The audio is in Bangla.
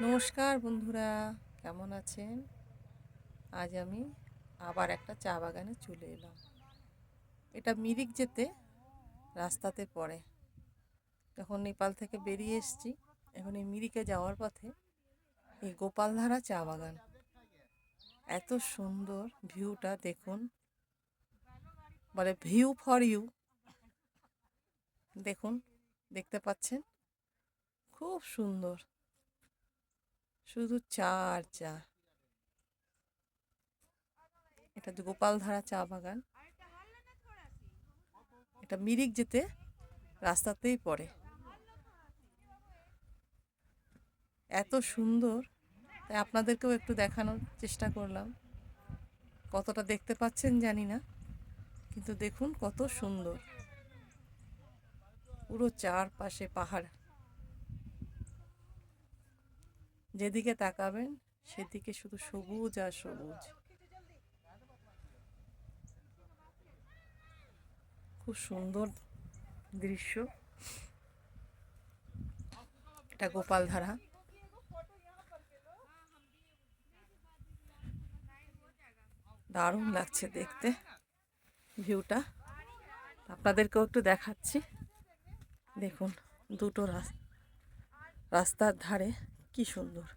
নমস্কার বন্ধুরা, কেমন আছেন? আজ আমি আবার একটা চা বাগানে চলে এলাম। এটা মিরিক যেতে রাস্তাতে পড়ে। যখন নেপাল থেকে বেরিয়ে এসেছি। এখন এই মিরিকে যাওয়ার পথে এই গোপালধারা চা বাগান। এত সুন্দর ভিউটা, দেখুন। বলে ভিউ ফর ইউ। দেখুন, দেখতে পাচ্ছেন? খুব সুন্দর। শুধু চা আর চা। এটা গোপালধারা চা বাগান। এটা মিরিক যেতে রাস্তাতেই পড়ে। এত সুন্দর। তাই আপনাদেরকেও একটু দেখানোর চেষ্টা করলাম। কতটা দেখতে পাচ্ছেন জানি না, কিন্তু দেখুন কত সুন্দর। পুরো চারপাশে পাহাড়। যেদিকে তাকাবেন, সেদিকে শুধু সবুজ আর সবুজ। খুব সুন্দর দৃশ্য। এটা গোপালধারা দারুণ লাগছে দেখতে ভিউটা। আপনাদেরকেও একটু দেখাচ্ছি। দেখুন, দুটো রাস্তার ধারে কি সুন্দর।